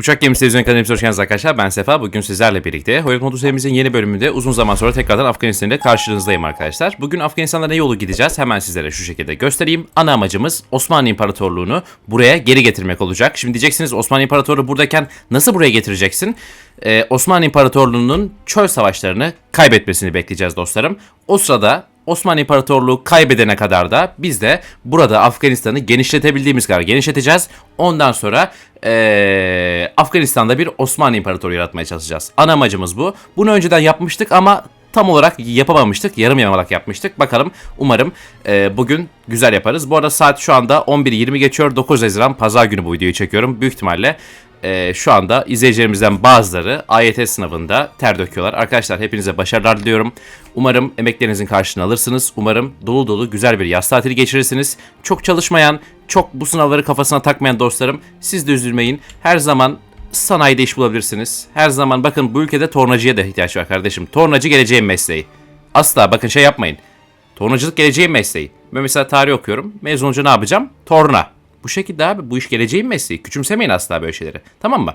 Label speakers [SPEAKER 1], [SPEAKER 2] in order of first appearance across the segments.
[SPEAKER 1] Uçak Gemisi Televizyon kanalımıza hoş geldiniz arkadaşlar. Ben Sefa. Bugün sizlerle birlikte Hoyrat Modu serimizin yeni bölümünde uzun zaman sonra tekrardan Afganistan'da karşınızdayım arkadaşlar. Bugün Afganistan'da ne yolu gideceğiz? Hemen sizlere şu şekilde göstereyim. Ana amacımız Osmanlı İmparatorluğu'nu buraya geri getirmek olacak. Şimdi diyeceksiniz Osmanlı İmparatorluğu buradayken nasıl buraya getireceksin? Ee, Osmanlı İmparatorluğu'nun çöl savaşlarını kaybetmesini bekleyeceğiz dostlarım. O sırada Osmanlı İmparatorluğu kaybedene kadar da biz de burada Afganistan'ı genişletebildiğimiz kadar genişleteceğiz. Ondan sonra eee, Afganistan'da bir Osmanlı İmparatoru yaratmaya çalışacağız. Ana amacımız bu. Bunu önceden yapmıştık ama tam olarak yapamamıştık. Yarım yamalak yapmıştık. Bakalım umarım eee, bugün güzel yaparız. Bu arada saat şu anda 11.20 geçiyor. 9 Haziran Pazar günü bu videoyu çekiyorum. Büyük ihtimalle ee, şu anda izleyicilerimizden bazıları AYT sınavında ter döküyorlar. Arkadaşlar hepinize başarılar diliyorum. Umarım emeklerinizin karşılığını alırsınız. Umarım dolu dolu güzel bir yaz tatili geçirirsiniz. Çok çalışmayan, çok bu sınavları kafasına takmayan dostlarım siz de üzülmeyin. Her zaman sanayide iş bulabilirsiniz. Her zaman bakın bu ülkede tornacıya da ihtiyaç var kardeşim. Tornacı geleceğin mesleği. Asla bakın şey yapmayın. Tornacılık geleceğin mesleği. Ben mesela tarih okuyorum. Mezun olunca ne yapacağım? Torna. Bu şekilde abi bu iş geleceğin mesleği. Küçümsemeyin asla böyle şeyleri. Tamam mı?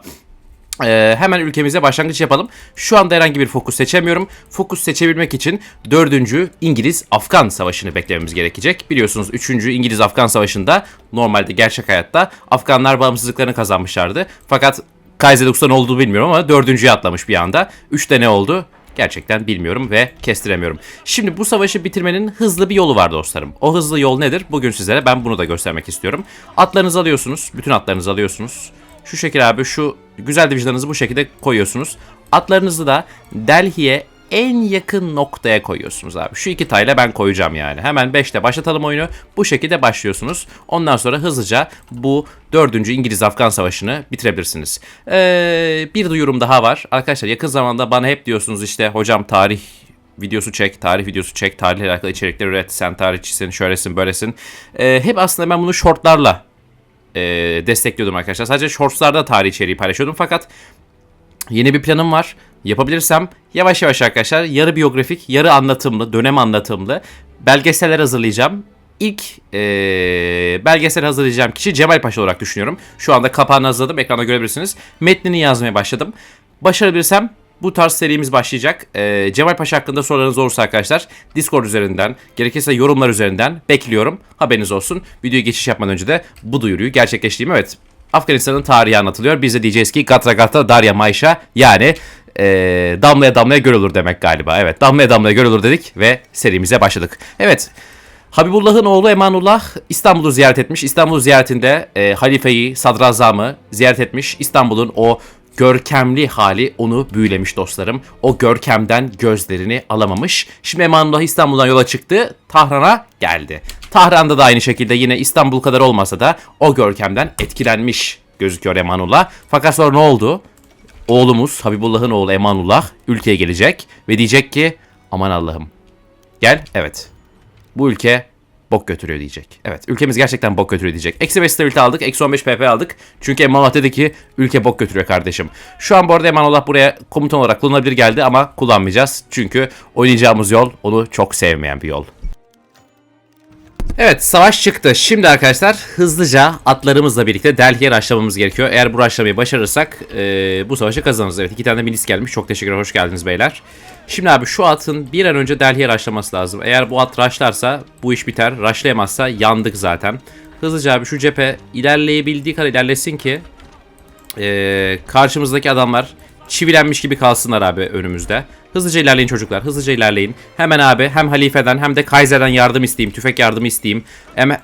[SPEAKER 1] Ee, hemen ülkemize başlangıç yapalım. Şu anda herhangi bir fokus seçemiyorum. Fokus seçebilmek için 4. İngiliz-Afgan Savaşı'nı beklememiz gerekecek. Biliyorsunuz 3. İngiliz-Afgan Savaşı'nda normalde gerçek hayatta Afganlar bağımsızlıklarını kazanmışlardı. Fakat Kaiserlux'ta ne olduğu bilmiyorum ama dördüncüye atlamış bir anda. Üçte ne oldu? Gerçekten bilmiyorum ve kestiremiyorum. Şimdi bu savaşı bitirmenin hızlı bir yolu var dostlarım. O hızlı yol nedir? Bugün sizlere ben bunu da göstermek istiyorum. Atlarınızı alıyorsunuz. Bütün atlarınızı alıyorsunuz. Şu şekil abi şu güzel divisionlarınızı bu şekilde koyuyorsunuz. Atlarınızı da Delhi'ye en yakın noktaya koyuyorsunuz abi. Şu iki tayla ben koyacağım yani. Hemen 5'te başlatalım oyunu. Bu şekilde başlıyorsunuz. Ondan sonra hızlıca bu 4. İngiliz-Afgan Savaşı'nı bitirebilirsiniz. Ee, bir duyurum daha var. Arkadaşlar yakın zamanda bana hep diyorsunuz işte hocam tarih videosu çek, tarih videosu çek, tarihle alakalı içerikler üret, sen tarihçisin, şöylesin, böylesin. Ee, hep aslında ben bunu shortlarla e, destekliyordum arkadaşlar. Sadece shortslarda tarih içeriği paylaşıyordum fakat Yeni bir planım var. Yapabilirsem yavaş yavaş arkadaşlar yarı biyografik, yarı anlatımlı, dönem anlatımlı belgeseller hazırlayacağım. İlk eee belgesel hazırlayacağım kişi Cemal Paşa olarak düşünüyorum. Şu anda kapağını hazırladım. Ekranda görebilirsiniz. Metnini yazmaya başladım. Başarabilirsem bu tarz serimiz başlayacak. Eee Cemal Paşa hakkında sorularınız olursa arkadaşlar Discord üzerinden, gerekirse yorumlar üzerinden bekliyorum. Haberiniz olsun. Videoya geçiş yapmadan önce de bu duyuruyu gerçekleştireyim. Evet Afganistan'ın tarihi anlatılıyor. Biz de diyeceğiz ki Gatra Gatra Darya Mayşa yani eee, damlaya damlaya göl olur demek galiba. Evet damlaya damlaya göl olur dedik ve serimize başladık. Evet Habibullah'ın oğlu Emanullah İstanbul'u ziyaret etmiş. İstanbul ziyaretinde e, halifeyi, sadrazamı ziyaret etmiş. İstanbul'un o görkemli hali onu büyülemiş dostlarım. O görkemden gözlerini alamamış. Şimdi Emanullah İstanbul'dan yola çıktı. Tahran'a geldi. Tahran'da da aynı şekilde yine İstanbul kadar olmasa da o görkemden etkilenmiş gözüküyor Emanullah. Fakat sonra ne oldu? Oğlumuz Habibullah'ın oğlu Emanullah ülkeye gelecek ve diyecek ki aman Allah'ım gel evet bu ülke bok götürüyor diyecek. Evet ülkemiz gerçekten bok götürüyor diyecek. Eksi 5 stabilite aldık. Eksi 15 pp aldık. Çünkü Emanullah dedi ki ülke bok götürüyor kardeşim. Şu an bu arada Emanullah buraya komutan olarak kullanılabilir geldi ama kullanmayacağız. Çünkü oynayacağımız yol onu çok sevmeyen bir yol. Evet savaş çıktı. Şimdi arkadaşlar hızlıca atlarımızla birlikte Delhi'ye raşlamamız gerekiyor. Eğer bu raşlamayı başarırsak e, bu savaşı kazanırız. Evet iki tane de milis gelmiş. Çok teşekkürler. Hoş geldiniz beyler. Şimdi abi şu atın bir an önce Delhi'ye raşlaması lazım. Eğer bu at raşlarsa bu iş biter. Raşlayamazsa yandık zaten. Hızlıca abi şu cephe ilerleyebildiği kadar ilerlesin ki e, karşımızdaki adamlar çivilenmiş gibi kalsınlar abi önümüzde. Hızlıca ilerleyin çocuklar. Hızlıca ilerleyin. Hemen abi hem halifeden hem de Kaiser'den yardım isteyeyim. Tüfek yardımı isteyeyim.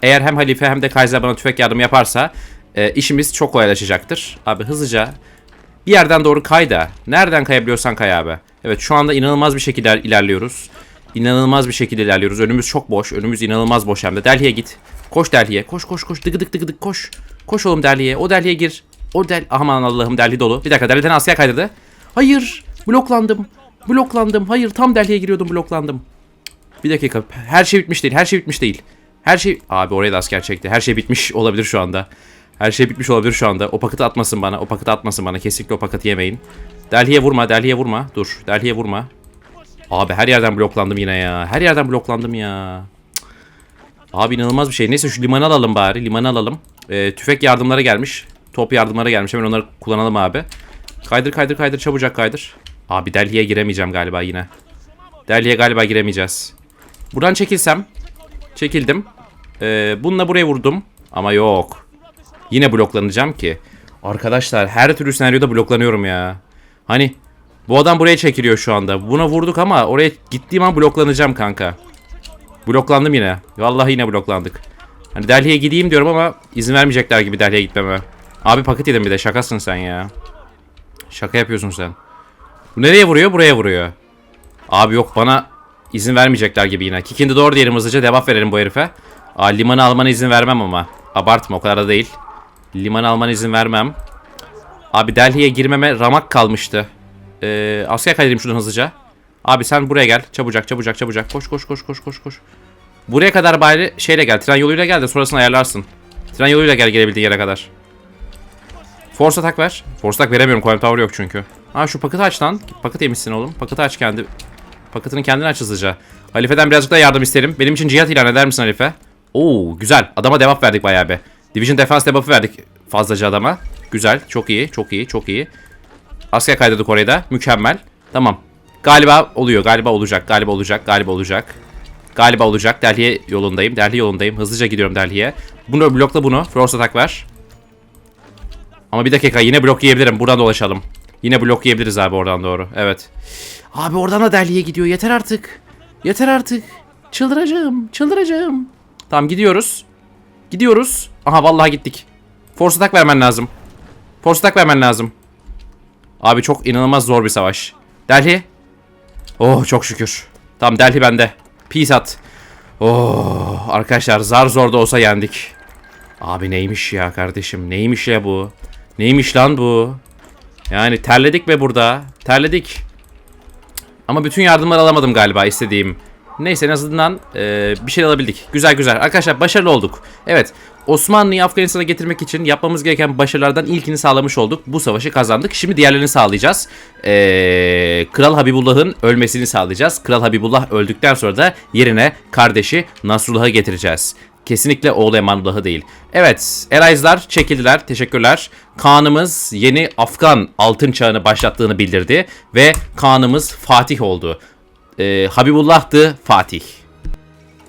[SPEAKER 1] Eğer hem halife hem de Kaiser bana tüfek yardımı yaparsa e, işimiz çok kolaylaşacaktır. Abi hızlıca bir yerden doğru kay da. Nereden kayabiliyorsan kay abi. Evet şu anda inanılmaz bir şekilde ilerliyoruz. İnanılmaz bir şekilde ilerliyoruz. Önümüz çok boş. Önümüz inanılmaz boş hem de. Delhi'ye git. Koş Delhi'ye. Koş koş koş. Dıgı dık dıgı dık koş. Koş oğlum Delhi'ye. O Delhi'ye gir. O Del... Aman Allah'ım Delhi dolu. Bir dakika Delhi'den asker kaydırdı. Hayır. Bloklandım. Bloklandım. Hayır tam Delhi'ye giriyordum bloklandım. Bir dakika. Her şey bitmiş değil. Her şey bitmiş değil. Her şey... Abi oraya da asker çekti. Her şey bitmiş olabilir şu anda. Her şey bitmiş olabilir şu anda. O paketi atmasın bana. O paketi atmasın bana. Kesinlikle o paketi yemeyin. Delhi'ye vurma. Delhi'ye vurma. Dur. Delhi'ye vurma. Abi her yerden bloklandım yine ya. Her yerden bloklandım ya. Abi inanılmaz bir şey. Neyse şu limanı alalım bari. Limanı alalım. Ee, tüfek yardımları gelmiş. top yardımlara gelmiş. Hemen onları kullanalım abi. Kaydır kaydır kaydır çabucak kaydır. Abi Delhi'ye giremeyeceğim galiba yine. Delhi'ye galiba giremeyeceğiz. Buradan çekilsem. Çekildim. Ee, bununla buraya vurdum. Ama yok. Yine bloklanacağım ki. Arkadaşlar her türlü senaryoda bloklanıyorum ya. Hani bu adam buraya çekiliyor şu anda. Buna vurduk ama oraya gittiğim an bloklanacağım kanka. Bloklandım yine. Vallahi yine bloklandık. Hani Delhi'ye gideyim diyorum ama izin vermeyecekler gibi Delhi'ye gitmeme. Abi paket yedim bir de şakasın sen ya. Şaka yapıyorsun sen. Bu nereye vuruyor? Buraya vuruyor. Abi yok bana izin vermeyecekler gibi yine. Kick in the door diyelim hızlıca debuff verelim bu herife. Aa, limanı almana izin vermem ama. Abartma o kadar da değil. Limanı almana izin vermem. Abi Delhi'ye girmeme ramak kalmıştı. Ee, asker kaydedeyim şuradan hızlıca. Abi sen buraya gel. Çabucak çabucak çabucak. Koş koş koş koş koş koş. Buraya kadar bari şeyle gel. Tren yoluyla gel de sonrasını ayarlarsın. Tren yoluyla gel gelebildiğin yere kadar. Force atak ver. Force atak veremiyorum. Coin Tower yok çünkü. Ha şu paketi aç lan. Paket yemişsin oğlum. Paketi aç kendi. Paketini kendin aç hızlıca. Halife'den birazcık daha yardım isterim. Benim için cihat ilan eder misin Halife? Oo güzel. Adama debuff verdik bayağı bir. Division Defense debuff'ı verdik fazlaca adama. Güzel. Çok iyi. Çok iyi. Çok iyi. Asker kaydedik oraya da. Mükemmel. Tamam. Galiba oluyor. Galiba olacak. Galiba olacak. Galiba olacak. Galiba olacak. Delhi'ye yolundayım. Delhi yolundayım. Hızlıca gidiyorum Delhi'ye. Bunu blokla bunu. Force atak ver. Ama bir dakika yine blok yiyebilirim. Buradan dolaşalım. Yine blok yiyebiliriz abi oradan doğru. Evet. Abi oradan da Delhi'ye gidiyor. Yeter artık. Yeter artık. Çıldıracağım. Çıldıracağım. Tamam gidiyoruz. Gidiyoruz. Aha vallahi gittik. Force atak vermen lazım. Force atak vermen lazım. Abi çok inanılmaz zor bir savaş. Delhi. Oh çok şükür. Tamam Delhi bende. Peace at. Oh arkadaşlar zar zor da olsa yendik. Abi neymiş ya kardeşim? Neymiş ya bu? Neymiş lan bu? Yani terledik be burada. Terledik. Ama bütün yardımları alamadım galiba istediğim. Neyse en azından e, bir şey alabildik. Güzel güzel. Arkadaşlar başarılı olduk. Evet. Osmanlı'yı Afganistan'a getirmek için yapmamız gereken başarılardan ilkini sağlamış olduk. Bu savaşı kazandık. Şimdi diğerlerini sağlayacağız. E, Kral Habibullah'ın ölmesini sağlayacağız. Kral Habibullah öldükten sonra da yerine kardeşi Nasrullah'ı getireceğiz. Kesinlikle oğlu Emanullah'ı değil. Evet, Eraizler çekildiler. Teşekkürler. Kanımız yeni Afgan altın çağını başlattığını bildirdi ve kanımız Fatih oldu. Ee, Habibullah'tı Fatih.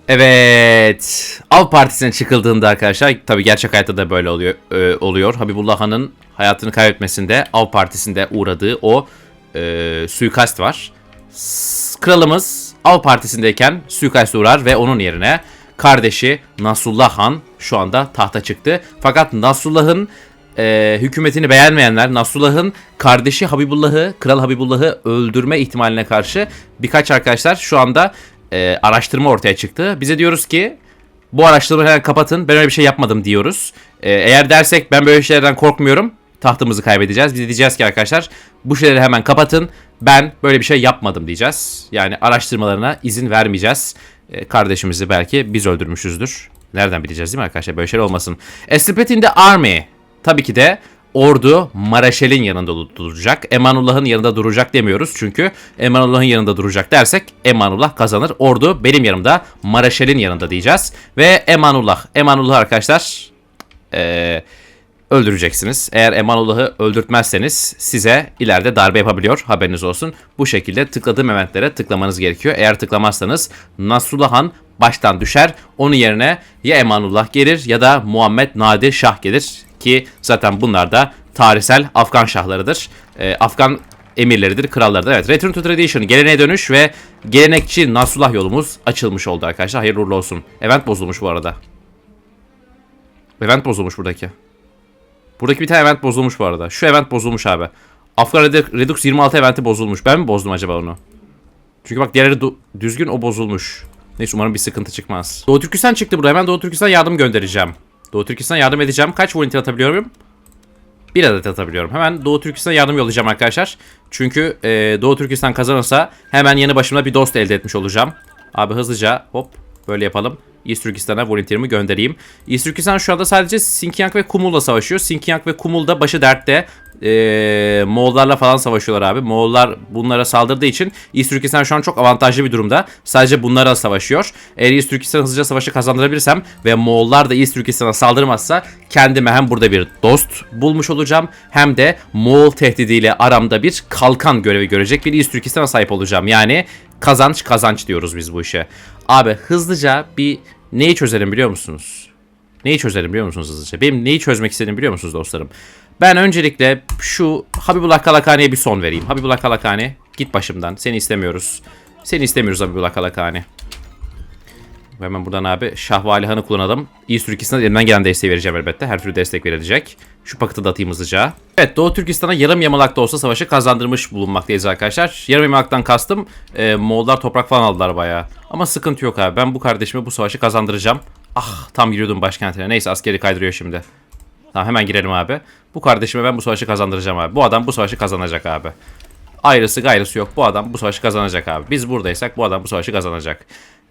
[SPEAKER 1] Evet. Av Partisi'ne çıkıldığında arkadaşlar tabi gerçek hayatta da böyle oluyor. e, oluyor. Habibullah Han'ın hayatını kaybetmesinde Av Partisi'nde uğradığı o e, suikast var. S- Kralımız Av Partisi'ndeyken suikast uğrar ve onun yerine kardeşi Nasrullah Han şu anda tahta çıktı. Fakat Nasrullah'ın e, hükümetini beğenmeyenler Nasrullah'ın kardeşi Habibullah'ı, Kral Habibullah'ı öldürme ihtimaline karşı birkaç arkadaşlar şu anda e, araştırma ortaya çıktı. Bize diyoruz ki bu araştırmayı hemen kapatın ben öyle bir şey yapmadım diyoruz. E, eğer dersek ben böyle şeylerden korkmuyorum tahtımızı kaybedeceğiz. Biz diyeceğiz ki arkadaşlar bu şeyleri hemen kapatın ben böyle bir şey yapmadım diyeceğiz. Yani araştırmalarına izin vermeyeceğiz. E, kardeşimizi belki biz öldürmüşüzdür. Nereden bileceğiz değil mi arkadaşlar böyle şeyler olmasın. A Split in the Army. Tabii ki de ordu Maraşel'in yanında dur- duracak. Emanullah'ın yanında duracak demiyoruz. Çünkü Emanullah'ın yanında duracak dersek Emanullah kazanır. Ordu benim yanımda Maraşel'in yanında diyeceğiz. Ve Emanullah. Emanullah arkadaşlar eee, öldüreceksiniz. Eğer Emanullah'ı öldürtmezseniz size ileride darbe yapabiliyor. Haberiniz olsun. Bu şekilde tıkladığım eventlere tıklamanız gerekiyor. Eğer tıklamazsanız Nasrullah Han baştan düşer. Onun yerine ya Emanullah gelir ya da Muhammed Nadir Şah gelir. Ki zaten bunlar da tarihsel Afgan şahlarıdır. Ee, Afgan emirleridir, krallarıdır. Evet, Return to Tradition, geleneğe dönüş ve gelenekçi Nasrullah yolumuz açılmış oldu arkadaşlar. Hayırlı uğurlu olsun. Event bozulmuş bu arada. Event bozulmuş buradaki. Buradaki bir tane event bozulmuş bu arada. Şu event bozulmuş abi. Afgan Redu- Redux 26 eventi bozulmuş. Ben mi bozdum acaba onu? Çünkü bak diğerleri düzgün o bozulmuş. Neyse umarım bir sıkıntı çıkmaz. Doğu Türkistan çıktı burada. Hemen Doğu Türkistan yardım göndereceğim. Doğu Türkistan yardım edeceğim. Kaç volunteer atabiliyorum? Bir adet atabiliyorum. Hemen Doğu Türkistan yardım yollayacağım arkadaşlar. Çünkü e, Doğu Türkistan kazanırsa hemen yanı başımda bir dost elde etmiş olacağım. Abi hızlıca hop böyle yapalım. East Türkistan'a volunteerimi göndereyim. East Türkistan şu anda sadece Sinkiang ve Kumul'la savaşıyor. Sinkiang ve Kumul da başı dertte. Ee, Moğollarla falan savaşıyorlar abi. Moğollar bunlara saldırdığı için East Türkistan şu an çok avantajlı bir durumda. Sadece bunlara savaşıyor. Eğer East Türkistan hızlıca savaşı kazandırabilirsem ve Moğollar da East Türkistan'a saldırmazsa kendime hem burada bir dost bulmuş olacağım hem de Moğol tehdidiyle aramda bir kalkan görevi görecek bir East Türkistan'a sahip olacağım. Yani kazanç kazanç diyoruz biz bu işe. Abi hızlıca bir neyi çözelim biliyor musunuz? Neyi çözelim biliyor musunuz hızlıca? Benim neyi çözmek istediğimi biliyor musunuz dostlarım? Ben öncelikle şu Habibullah Kalakani'ye bir son vereyim. Habibullah Kalakani git başımdan. Seni istemiyoruz. Seni istemiyoruz Habibullah Kalakani. Hemen buradan abi Şahvali Han'ı kullanalım. İyi Türkistan'a elimden gelen desteği vereceğim elbette. Her türlü destek verilecek. Şu paketi de atayım hızlıca. Evet Doğu Türkistan'a yarım yamalak da olsa savaşı kazandırmış bulunmaktayız arkadaşlar. Yarım yamalaktan kastım e, Moğollar toprak falan aldılar bayağı. Ama sıkıntı yok abi. Ben bu kardeşime bu savaşı kazandıracağım. Ah tam giriyordum başkentine. Neyse askeri kaydırıyor şimdi. Tamam hemen girelim abi. Bu kardeşime ben bu savaşı kazandıracağım abi. Bu adam bu savaşı kazanacak abi. Ayrısı gayrısı yok. Bu adam bu savaşı kazanacak abi. Biz buradaysak bu adam bu savaşı kazanacak.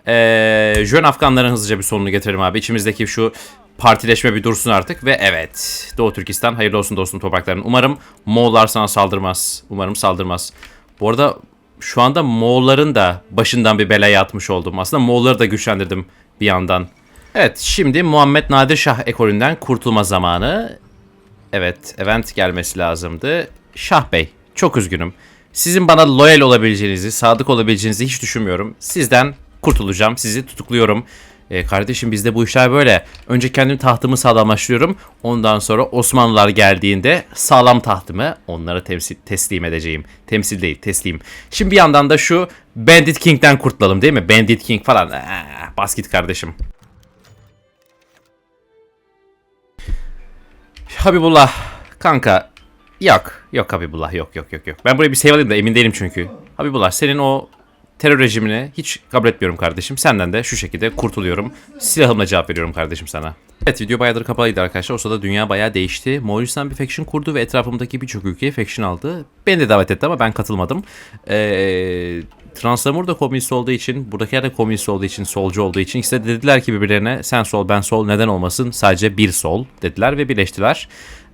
[SPEAKER 1] Ee, Jön Afganların hızlıca bir sonunu getirelim abi. İçimizdeki şu partileşme bir dursun artık. Ve evet Doğu Türkistan hayırlı olsun dostum toprakların. Umarım Moğollar sana saldırmaz. Umarım saldırmaz. Bu arada şu anda Moğolların da başından bir belaya atmış oldum. Aslında Moğolları da güçlendirdim bir yandan. Evet şimdi Muhammed Nadir Şah ekolünden kurtulma zamanı. Evet event gelmesi lazımdı. Şah Bey çok üzgünüm. Sizin bana loyal olabileceğinizi, sadık olabileceğinizi hiç düşünmüyorum. Sizden kurtulacağım, sizi tutukluyorum. Ee, kardeşim bizde bu işler böyle. Önce kendim tahtımı sağlamlaştırıyorum. Ondan sonra Osmanlılar geldiğinde sağlam tahtımı onlara temsil, teslim edeceğim. Temsil değil, teslim. Şimdi bir yandan da şu Bandit King'den kurtulalım değil mi? Bandit King falan. Ee, bas kardeşim. Habibullah kanka yok yok Habibullah yok yok yok yok. Ben buraya bir save alayım da emin değilim çünkü. Habibullah senin o terör rejimini hiç kabul etmiyorum kardeşim. Senden de şu şekilde kurtuluyorum. Silahımla cevap veriyorum kardeşim sana. Evet video bayağıdır kapalıydı arkadaşlar. O sırada dünya bayağı değişti. Moğolistan bir faction kurdu ve etrafımdaki birçok ülkeye faction aldı. Beni de davet etti ama ben katılmadım. Eee... Translamur da komünist olduğu için, buradakiler de komünist olduğu için, solcu olduğu için de dediler ki birbirlerine sen sol ben sol neden olmasın sadece bir sol dediler ve birleştiler.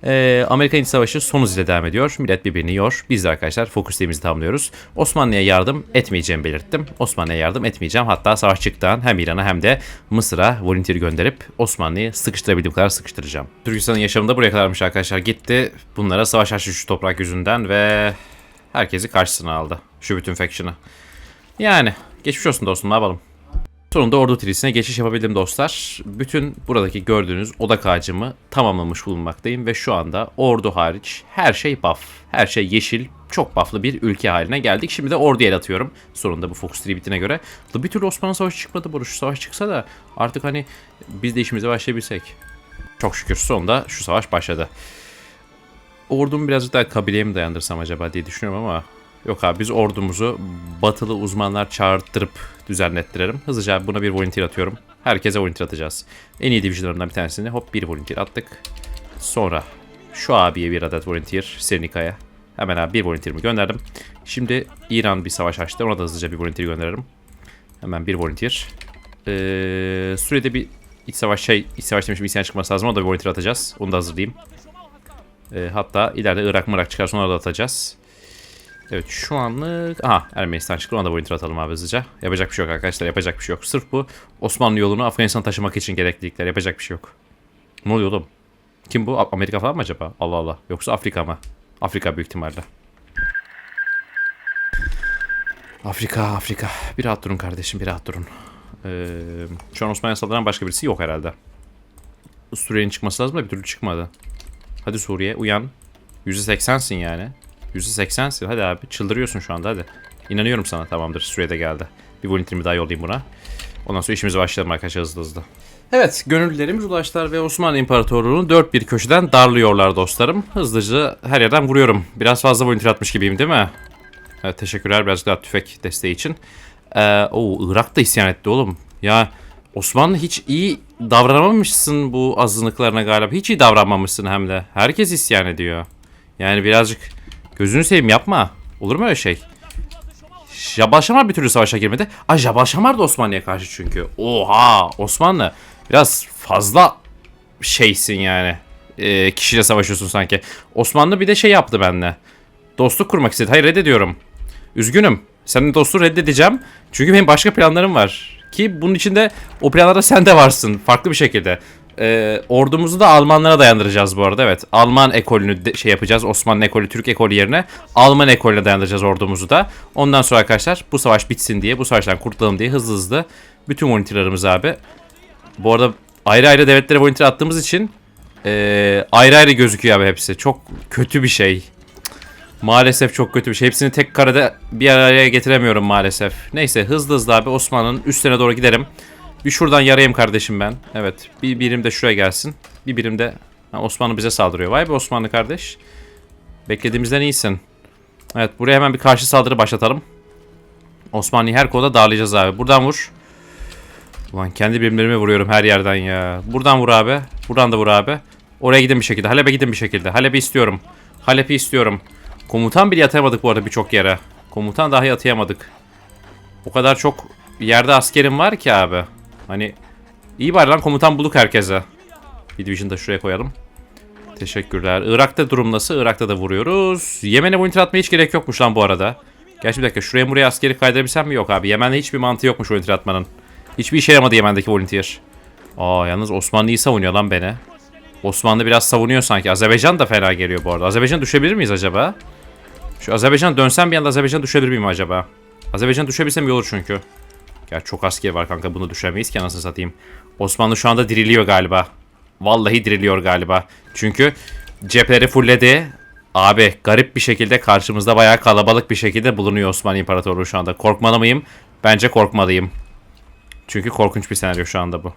[SPEAKER 1] Ee, Amerikan İç Savaşı son hızıyla devam ediyor. Millet birbirini yiyor. Biz de arkadaşlar fokus temimizi tamamlıyoruz. Osmanlı'ya yardım etmeyeceğimi belirttim. Osmanlı'ya yardım etmeyeceğim. Hatta savaş çıktıktan hem İran'a hem de Mısır'a volunteer gönderip Osmanlı'yı sıkıştırabildiğim kadar sıkıştıracağım. Türkistan'ın yaşamı da buraya kadarmış arkadaşlar. Gitti bunlara savaş açtı şu toprak yüzünden ve herkesi karşısına aldı. Şu bütün faction'ı. Yani geçmiş olsun dostum ne yapalım. Sonunda ordu trisine geçiş yapabildim dostlar. Bütün buradaki gördüğünüz odak ağacımı tamamlamış bulunmaktayım ve şu anda ordu hariç her şey buff. Her şey yeşil, çok bufflı bir ülke haline geldik. Şimdi de orduya el atıyorum. Sonunda bu Tree bittiğine göre. Bir türlü Osmanlı Savaşı çıkmadı. Şu savaş çıksa da artık hani biz de işimize başlayabilsek. Çok şükür sonunda şu savaş başladı. Ordumu birazcık daha kabileye mi dayandırsam acaba diye düşünüyorum ama Yok abi biz ordumuzu batılı uzmanlar çağırttırıp düzenlettirelim. Hızlıca buna bir volunteer atıyorum. Herkese volunteer atacağız. En iyi divisionlarından bir tanesini hop bir volunteer attık. Sonra şu abiye bir adet volunteer Sernika'ya. Hemen abi bir volunteer'imi gönderdim. Şimdi İran bir savaş açtı. Ona da hızlıca bir volunteer gönderirim. Hemen bir volunteer. Ee, Suriye'de bir iç savaş şey, iç savaş demişim isyan çıkması lazım. Ona da bir volunteer atacağız. Onu da hazırlayayım. Ee, hatta ileride Irak mırak çıkarsa ona da atacağız. Evet şu anlık... Aha Ermenistan çıktı ona da volunteer atalım abi hızlıca. Yapacak bir şey yok arkadaşlar yapacak bir şey yok. Sırf bu Osmanlı yolunu Afganistan'a taşımak için gereklilikler yapacak bir şey yok. Ne oluyor oğlum? Kim bu? Amerika falan mı acaba? Allah Allah. Yoksa Afrika mı? Afrika büyük ihtimalle. Afrika, Afrika. Bir rahat durun kardeşim, bir rahat durun. Ee, şu an Osmanlı'ya saldıran başka birisi yok herhalde. Suriye'nin çıkması lazım da bir türlü çıkmadı. Hadi Suriye uyan. %80'sin yani. %80'sin. Hadi abi çıldırıyorsun şu anda hadi. İnanıyorum sana tamamdır. Suriye'de geldi. Bir volunteer'imi daha yollayayım buna. Ondan sonra işimize başlayalım arkadaşlar hızlı hızlı. Evet, gönüllülerimiz Ulaşlar ve Osmanlı İmparatorluğu'nu dört bir köşeden darlıyorlar dostlarım. Hızlıca her yerden vuruyorum. Biraz fazla volunteer atmış gibiyim değil mi? Evet, teşekkürler biraz daha tüfek desteği için. Ee, o Irak da isyan etti oğlum. Ya Osmanlı hiç iyi davranamamışsın bu azınlıklarına galiba. Hiç iyi davranmamışsın hem de. Herkes isyan ediyor. Yani birazcık gözünü seveyim yapma. Olur mu öyle şey? Jabal Şamar bir türlü savaşa girmedi. Ay Jabal Şamar da Osmanlı'ya karşı çünkü. Oha Osmanlı biraz fazla şeysin yani. Ee, kişiyle savaşıyorsun sanki. Osmanlı bir de şey yaptı benimle. Dostluk kurmak istedi. Hayır reddediyorum. Üzgünüm. Senin dostluğu reddedeceğim. Çünkü benim başka planlarım var. Ki bunun içinde o planlarda sen de varsın. Farklı bir şekilde. Ee, ordumuzu da Almanlara dayandıracağız bu arada. Evet. Alman ekolünü de- şey yapacağız. Osmanlı ekolü, Türk ekolü yerine Alman ekolüne dayandıracağız ordumuzu da. Ondan sonra arkadaşlar bu savaş bitsin diye, bu savaştan kurtulalım diye hızlı hızlı bütün volunteerlarımızı abi. Bu arada ayrı ayrı devletlere volunteer attığımız için ee, ayrı ayrı gözüküyor abi hepsi. Çok kötü bir şey. Maalesef çok kötü bir şey. Hepsini tek karede bir araya getiremiyorum maalesef. Neyse hızlı hızlı abi Osman'ın üstüne doğru giderim. Bir şuradan yarayayım kardeşim ben. Evet bir birim de şuraya gelsin. Bir birim de Osmanlı bize saldırıyor. Vay be Osmanlı kardeş. Beklediğimizden iyisin. Evet buraya hemen bir karşı saldırı başlatalım. Osmanlı'yı her konuda dağılayacağız abi. Buradan vur. Ulan kendi birimlerime vuruyorum her yerden ya. Buradan vur abi. Buradan da vur abi. Oraya gidin bir şekilde. Halep'e gidin bir şekilde. Halep'i istiyorum. Halep'i istiyorum. Komutan bile atamadık bu arada birçok yere. Komutan dahi atayamadık. O kadar çok yerde askerim var ki abi. Hani iyi bari lan komutan bulduk herkese. Bir division da şuraya koyalım. Teşekkürler. Irak'ta durum nasıl? Irak'ta da vuruyoruz. Yemen'e volunteer atmaya hiç gerek yokmuş lan bu arada. Gerçi bir dakika şuraya buraya askeri kaydırabilsem mi? Yok abi. Yemen'de hiçbir mantığı yokmuş volunteer atmanın. Hiçbir işe yaramadı Yemen'deki volunteer. Aa yalnız Osmanlı iyi savunuyor lan beni. Osmanlı biraz savunuyor sanki. Azerbaycan da fena geliyor bu arada. Azerbaycan düşebilir miyiz acaba? Şu Azerbaycan dönsem bir anda Azerbaycan düşebilir miyim acaba? Azerbaycan düşebilsem iyi olur çünkü. Gerçi çok asker var kanka bunu düşemeyiz ki anasını satayım. Osmanlı şu anda diriliyor galiba. Vallahi diriliyor galiba. Çünkü cepheleri fulledi. Abi garip bir şekilde karşımızda bayağı kalabalık bir şekilde bulunuyor Osmanlı İmparatorluğu şu anda. Korkmalı mıyım? Bence korkmalıyım. Çünkü korkunç bir senaryo şu anda bu.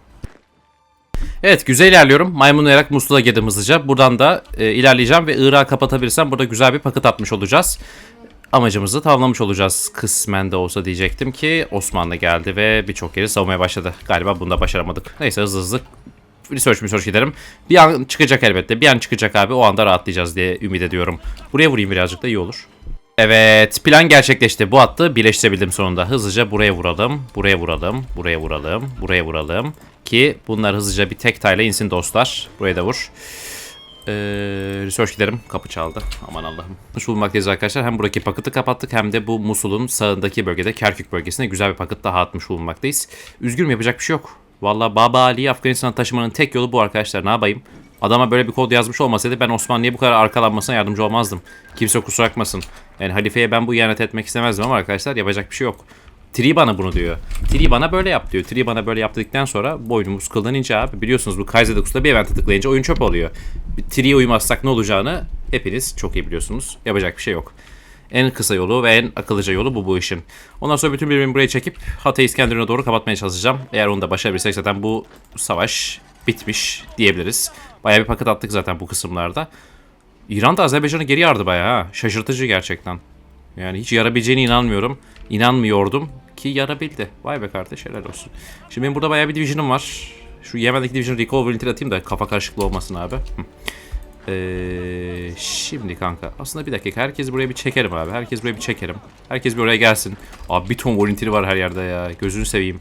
[SPEAKER 1] Evet güzel ilerliyorum. Maymunlayarak Musul'a girdim hızlıca. Buradan da e, ilerleyeceğim ve Irak'ı kapatabilirsem burada güzel bir paket atmış olacağız. Amacımızı tamamlamış olacağız. Kısmen de olsa diyecektim ki Osmanlı geldi ve birçok yeri savunmaya başladı. Galiba bunda başaramadık. Neyse hızlı hızlı research research giderim. Bir an çıkacak elbette. Bir an çıkacak abi. O anda rahatlayacağız diye ümit ediyorum. Buraya vurayım birazcık da iyi olur. Evet plan gerçekleşti. Bu hattı birleştirebildim sonunda. Hızlıca buraya vuralım. Buraya vuralım. Buraya vuralım. Buraya vuralım. Ki bunlar hızlıca bir tek tayla insin dostlar. Buraya da vur. Ee, research giderim. Kapı çaldı. Aman Allah'ım. Musul bulmaktayız arkadaşlar. Hem buradaki paketi kapattık hem de bu Musul'un sağındaki bölgede Kerkük bölgesine güzel bir paket daha atmış bulunmaktayız. Üzgünüm yapacak bir şey yok. Valla Baba Ali'yi Afganistan'a taşımanın tek yolu bu arkadaşlar. Ne yapayım? Adama böyle bir kod yazmış olmasaydı ben Osmanlı'ya bu kadar arkalanmasına yardımcı olmazdım. Kimse kusura bakmasın. Yani halifeye ben bu ihanet etmek istemezdim ama arkadaşlar yapacak bir şey yok. Tri bana bunu diyor. Tri bana böyle yap diyor. Tri bana böyle yaptıktan sonra boynumuz kıllanınca abi biliyorsunuz bu Kaiser'da bir evente tıklayınca oyun çöp oluyor. Tri'ye uymazsak ne olacağını hepiniz çok iyi biliyorsunuz. Yapacak bir şey yok. En kısa yolu ve en akıllıca yolu bu bu işin. Ondan sonra bütün birimi buraya çekip Hatay İskenderun'a doğru kapatmaya çalışacağım. Eğer onu da başarabilirsek zaten bu savaş bitmiş diyebiliriz. Bayağı bir paket attık zaten bu kısımlarda. İran da Azerbaycan'ı geri yardı bayağı ha. Şaşırtıcı gerçekten. Yani hiç yarabileceğine inanmıyorum. İnanmıyordum ki yarabildi. Vay be kardeş helal olsun. Şimdi benim burada bayağı bir division'ım var. Şu Yemen'deki division recall volunteer atayım da kafa karışıklığı olmasın abi. Ee, şimdi kanka aslında bir dakika herkes buraya bir çekerim abi. Herkes buraya bir çekerim. Herkes bir oraya gelsin. Abi bir ton volunteer var her yerde ya. Gözünü seveyim.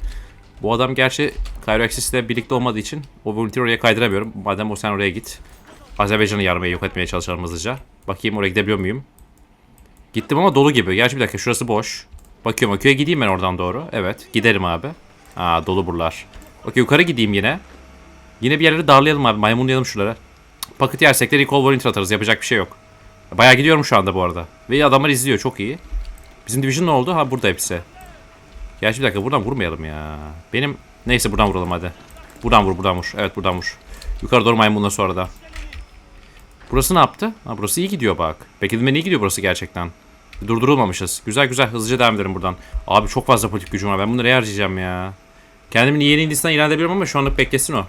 [SPEAKER 1] Bu adam gerçi Cairo birlikte olmadığı için o volunteer oraya kaydıramıyorum. Madem o sen oraya git. Azerbaycan'ı yarmayı yok etmeye çalışalım hızlıca. Bakayım oraya gidebiliyor muyum? Gittim ama dolu gibi. Gerçi bir dakika şurası boş. Bakıyorum köye gideyim ben oradan doğru. Evet giderim abi. Aa dolu buralar. Okey yukarı gideyim yine. Yine bir yerleri darlayalım abi. Maymunlayalım şuralara. Paket yersek de recall volunteer atarız. Yapacak bir şey yok. Bayağı gidiyorum şu anda bu arada. Ve adamlar izliyor. Çok iyi. Bizim division ne oldu? Ha burada hepsi. Gerçi bir dakika buradan vurmayalım ya. Benim... Neyse buradan vuralım hadi. Buradan vur buradan vur. Evet buradan vur. Yukarı doğru maymunla sonra da. Burası ne yaptı? Ha burası iyi gidiyor bak. Beklediğimden iyi gidiyor burası gerçekten. Durdurulmamışız. Güzel güzel hızlıca devam edelim buradan. Abi çok fazla politik gücüm var. Ben bunları harcayacağım ya. Kendimi yeni Hindistan ilan edebilirim ama şu anlık beklesin o.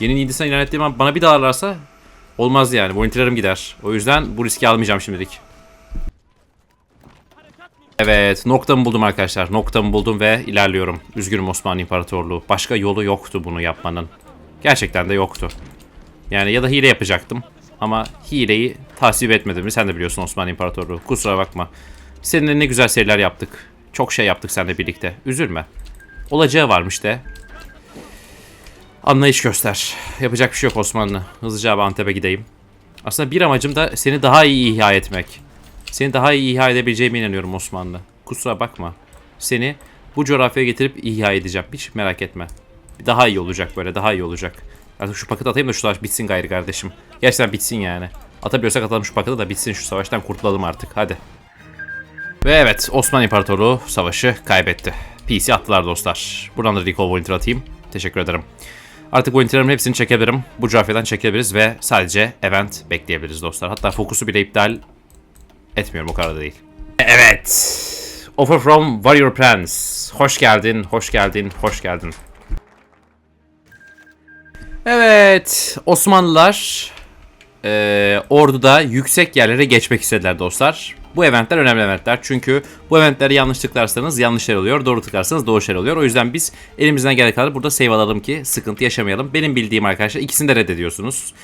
[SPEAKER 1] Yeni Hindistan ilan ettiğim an bana bir dağlarlarsa olmaz yani. Volunteer'ım gider. O yüzden bu riski almayacağım şimdilik. Evet noktamı buldum arkadaşlar. Noktamı buldum ve ilerliyorum. Üzgünüm Osmanlı İmparatorluğu. Başka yolu yoktu bunu yapmanın. Gerçekten de yoktu. Yani ya da hile yapacaktım. Ama hileyi tasvip etmedim. Sen de biliyorsun Osmanlı İmparatorluğu. Kusura bakma. Seninle ne güzel seriler yaptık. Çok şey yaptık seninle birlikte. Üzülme. Olacağı varmış de. Anlayış göster. Yapacak bir şey yok Osmanlı. Hızlıca abi Antep'e gideyim. Aslında bir amacım da seni daha iyi ihya etmek. Seni daha iyi ihya edebileceğime inanıyorum Osmanlı. Kusura bakma. Seni bu coğrafyaya getirip ihya edeceğim. Hiç merak etme. Daha iyi olacak böyle daha iyi olacak. Artık şu paketi atayım da şu savaş bitsin gayrı kardeşim. Gerçekten bitsin yani. Atabiliyorsak atalım şu paketi da bitsin şu savaştan kurtulalım artık hadi. Ve evet Osmanlı İmparatorluğu savaşı kaybetti. PC attılar dostlar. Buradan da recall volunteer atayım. Teşekkür ederim. Artık volunteer'ımın hepsini çekebilirim. Bu coğrafyadan çekebiliriz ve sadece event bekleyebiliriz dostlar. Hatta fokusu bile iptal etmiyorum o kadar da değil. Evet. Offer from Warrior Plans. Hoş geldin, hoş geldin, hoş geldin. Evet, Osmanlılar eee, orduda yüksek yerlere geçmek istediler dostlar. Bu eventler önemli eventler çünkü bu eventleri yanlış tıklarsanız yanlış yer oluyor, doğru tıklarsanız doğru şeyler oluyor. O yüzden biz elimizden geldiği kadar burada save alalım ki sıkıntı yaşamayalım. Benim bildiğim arkadaşlar ikisini de reddediyorsunuz.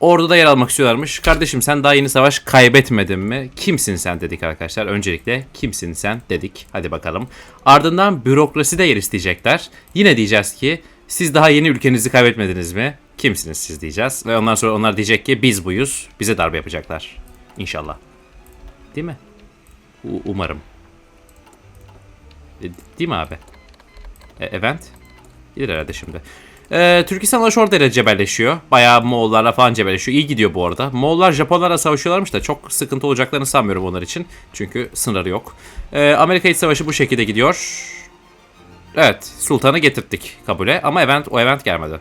[SPEAKER 1] Orduda yer almak istiyorlarmış. Kardeşim sen daha yeni savaş kaybetmedin mi? Kimsin sen dedik arkadaşlar. Öncelikle kimsin sen dedik. Hadi bakalım. Ardından bürokrasi de yer isteyecekler. Yine diyeceğiz ki siz daha yeni ülkenizi kaybetmediniz mi? Kimsiniz siz diyeceğiz. Ve ondan sonra onlar diyecek ki biz buyuz. Bize darbe yapacaklar. İnşallah. Değil mi? U- umarım. E, değil mi abi? E, event? Gelir herhalde şimdi. Ee, Türkistan'la şu orada cebelleşiyor. Bayağı Moğollarla falan cebelleşiyor. İyi gidiyor bu arada. Moğollar Japonlarla savaşıyorlarmış da çok sıkıntı olacaklarını sanmıyorum onlar için. Çünkü sınırı yok. Ee, Amerika İç Savaşı bu şekilde gidiyor. Evet, Sultan'ı getirttik kabule ama event o event gelmedi.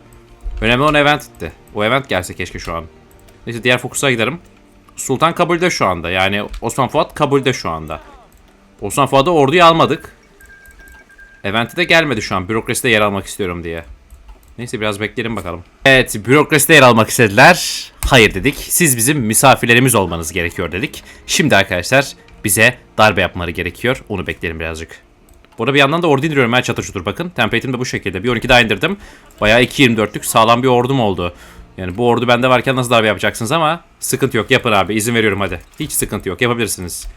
[SPEAKER 1] Önemli olan eventti. O event gelse keşke şu an. Neyse diğer fokusa giderim. Sultan kabulde şu anda. Yani Osman Fuat kabulde şu anda. Osman Fuat'ı orduya almadık. Event'e de gelmedi şu an. Bürokraside yer almak istiyorum diye. Neyse biraz bekleyelim bakalım. Evet bürokraside yer almak istediler. Hayır dedik. Siz bizim misafirlerimiz olmanız gerekiyor dedik. Şimdi arkadaşlar bize darbe yapmaları gerekiyor. Onu bekleyelim birazcık. Bu arada bir yandan da ordu indiriyorum her çatır çutur bakın. Template'im de bu şekilde. Bir 12 daha indirdim. Bayağı 2.24'lük sağlam bir ordum oldu. Yani bu ordu bende varken nasıl darbe yapacaksınız ama sıkıntı yok yapın abi izin veriyorum hadi. Hiç sıkıntı yok yapabilirsiniz.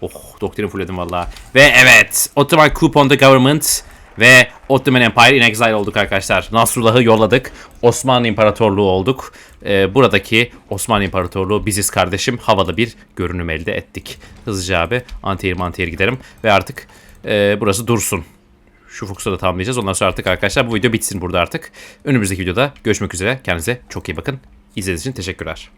[SPEAKER 1] Oh doktrini fullledim valla. Ve evet Ottoman Coup the Government ve Ottoman Empire in Exile olduk arkadaşlar. Nasrullah'ı yolladık. Osmanlı İmparatorluğu olduk. Ee, buradaki Osmanlı İmparatorluğu biziz kardeşim. Havalı bir görünüm elde ettik. Hızlıca abi mantiyer giderim. Ve artık e, burası dursun. Şu Fuchs'u da tamamlayacağız. Ondan sonra artık arkadaşlar bu video bitsin burada artık. Önümüzdeki videoda görüşmek üzere. Kendinize çok iyi bakın. İzlediğiniz için teşekkürler.